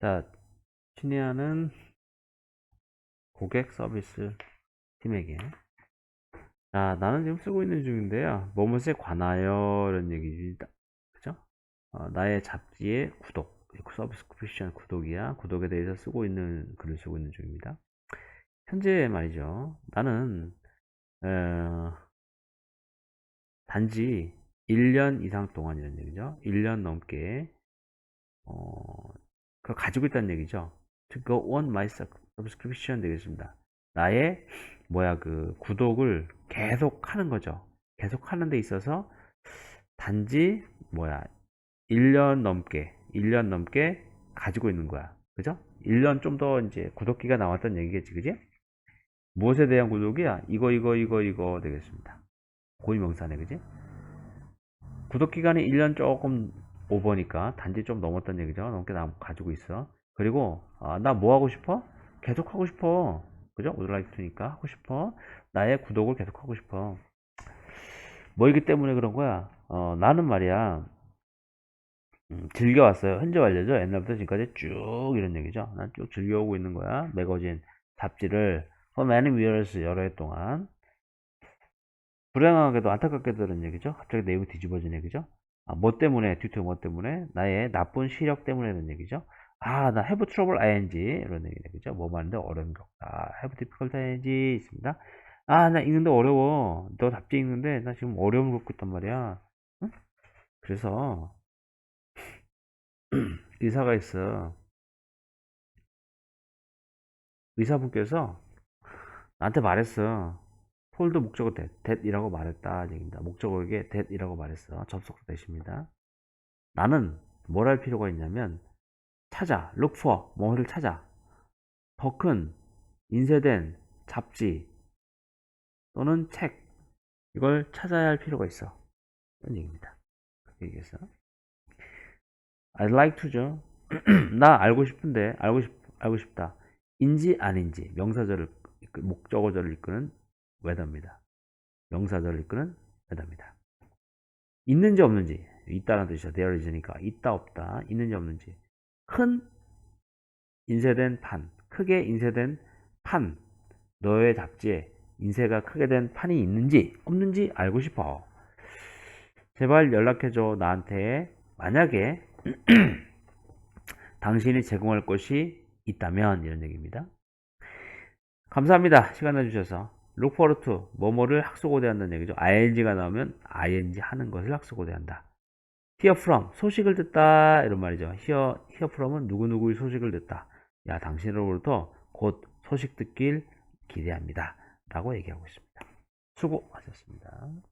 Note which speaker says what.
Speaker 1: 자, 친애하는 고객 서비스 팀에게. 자, 나는 지금 쓰고 있는 중인데요. 뭐뭐에 관하여 이런 얘기입니다. 그죠? 어, 나의 잡지의 구독, 서비스 쿠피션 구독이야. 구독에 대해서 쓰고 있는 글을 쓰고 있는 중입니다. 현재 말이죠. 나는 어, 단지 1년 이상 동안 이런 얘기죠. 1년 넘게 어, 그걸 가지고 있다는 얘기죠. To go on my subscription 되겠습니다. 나의 뭐야 그 구독을 계속 하는 거죠. 계속 하는 데 있어서 단지 뭐야 1년 넘게 1년 넘게 가지고 있는 거야. 그죠? 1년 좀 더 이제 구독기가 나왔다는 얘기겠지. 그지? 무엇에 대한 구독이야? 이거 이거 이거 이거 되겠습니다. 고유명사네. 그지? 구독 기간이 1년 조금 오버니까 단지 좀 넘었던 얘기죠. 넘게 나 가지고 있어. 그리고 아, 나 뭐 하고 싶어? 계속 하고 싶어. 그죠? 오드라이트니까 하고 싶어. 나의 구독을 계속 하고 싶어. 뭐이기 때문에 그런 거야. 어, 나는 말이야. 음, 즐겨왔어요. 현재 완료죠. 옛날부터 지금까지 쭉 이런 얘기죠. 난 쭉 즐겨오고 있는 거야. 매거진, 잡지를 for many years 여러 해 동안. 불행하게도 안타깝게도 이런 얘기죠. 갑자기 내용이 뒤집어진 얘기죠. 아, 뭐 때문에, 듀트 뭐 때문에? 나의 나쁜 시력 때문에 이런 얘기죠. 아, 나 have trouble ing 이런 얘기죠. 뭐 하는데 어려운 겪다. have difficult ing 있습니다. 아, 나 읽는데 어려워. 너 답지 읽는데 나 지금 어려움을 겪고 있단 말이야. 응? 그래서 의사가 있어. 의사분께서 나한테 말했어. 폴드 목적어 that, that이라고 말했다 얘기입니다. 목적어에게 that이라고 말했어. 접속사 대십니다. 나는 뭘 할 필요가 있냐면 찾아, look for, 뭐를 찾아. 더 큰 인쇄된 잡지 또는 책 이걸 찾아야 할 필요가 있어. 이런 얘기입니다. 그렇게 얘기해서 I'd like to죠. 나 알고 싶은데 알고 싶 알고 싶다. 인지 아닌지 명사절을 이끌- 목적어절을 이끄는 whether입니다. 명사절을 이끄는 whether입니다. 있는지 없는지 있다는 뜻이죠. there is니까 있다 없다 있는지 없는지 큰 인쇄된 판 크게 인쇄된 판 너의 잡지에 인쇄가 크게 된 판이 있는지 없는지 알고 싶어. 제발 연락해줘 나한테 만약에 당신이 제공할 것이 있다면 이런 얘기입니다. 감사합니다. 시간 내주셔서 look 뭐뭐를 학수고대한다는 얘기죠. ing가 나오면 ing 하는 것을 학수고대한다. hear from 소식을 듣다 이런 말이죠. hear, hear from은 누구누구의 소식을 듣다. 야 당신으로부터 곧 소식 듣길 기대합니다. 라고 얘기하고 있습니다. 수고하셨습니다.